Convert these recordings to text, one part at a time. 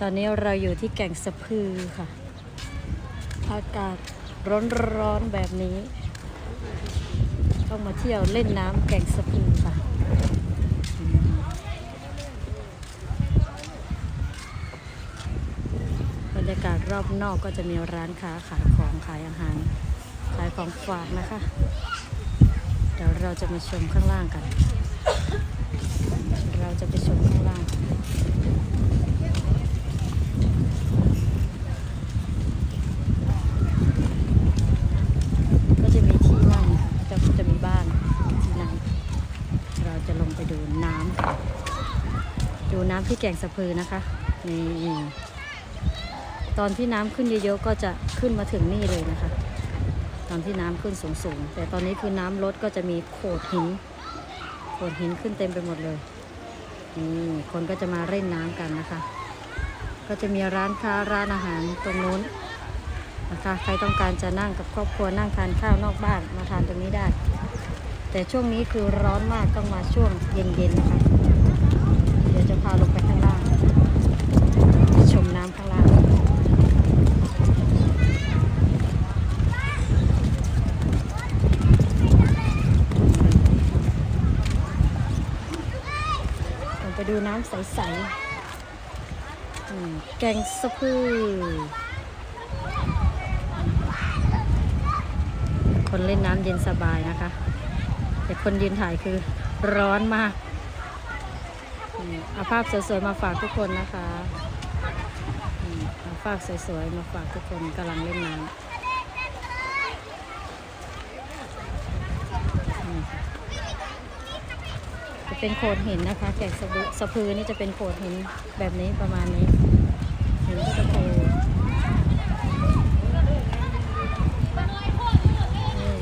ตอนนี้เราอยู่ที่แก่งสะพือค่ะ อากาศร้อนๆแบบนี้ ต้องมาเที่ยวเล่นน้ำแก่งสะพือค่ะบรรยากาศรอบนอกก็จะมีร้านค้าขายของขายอาหาร ขายของฝากนะคะ เดี๋ยวเราจะมาชมข้างล่างกัน เราจะไปชมข้างล่าง ก็จะมีที่นั่งจะจะมีบ้านที่นั่ง เราจะลงไปดูน้ำดูน้ำที่แก่งสะพือนะคะนี่ตอนที่น้ำขึ้นเยอะๆก็จะขึ้นมาถึงนี่เลยนะคะ ตอนที่น้ำขึ้นสูงๆ แต่ตอนนี้คือน้ำลดก็จะมีโขดหินโขดหินขึ้นเต็มไปหมดเลยนี่คนก็จะมาเล่นน้ำกันนะคะ ก็จะมีร้านค้าร้านอาหารตรงนู้นนะคะ ใครต้องการจะนั่งกับครอบครัวนั่งทานข้าวนอกบ้านมาทานตรงนี้ได้ แต่ช่วงนี้คือร้อนมากต้องมาช่วงเย็นๆนะคะเดี๋ยวจะพาลงไปข้างล่างชมน้ำข้างล่างไปดูน้ำใสๆแกงสะพือคนเล่นน้ำเย็นสบายนะคะ แต่คนยืนถ่ายคือร้อนมากอืมเอาภาพสวยๆมาฝากทุกคนนะคะอืมเอาภาพสวยๆมาฝากทุกคนกำลังเล่นน้ำนี่ค่ะจะเป็นโขดหินนะคะแก่งสะพือสะพือนี่จะเป็นโขดหินแบบนี้ประมาณนี้หินก็จะโผล่นี่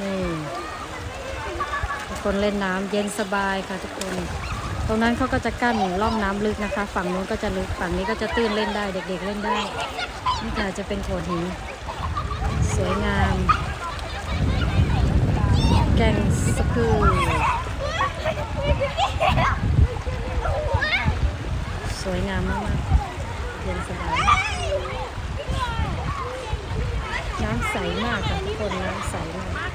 นี่ทุก คนเล่นน้ำเย็นสบายค่ะทุกคน ตรงนั้นเขาก็จะกั้นร่องน้ำลึกนะคะ ฝั่งนู้นก็จะลึกฝั่งนี้ก็จะตื้นเล่นได้เด็ก ๆ เล่นได้นี่ค่ะจะเป็นโขดหินสวยงาม แกงสะพือสวยงามมากๆเย็นสบายน้ำใสมากค่ะทุกคนน้ำใสมาก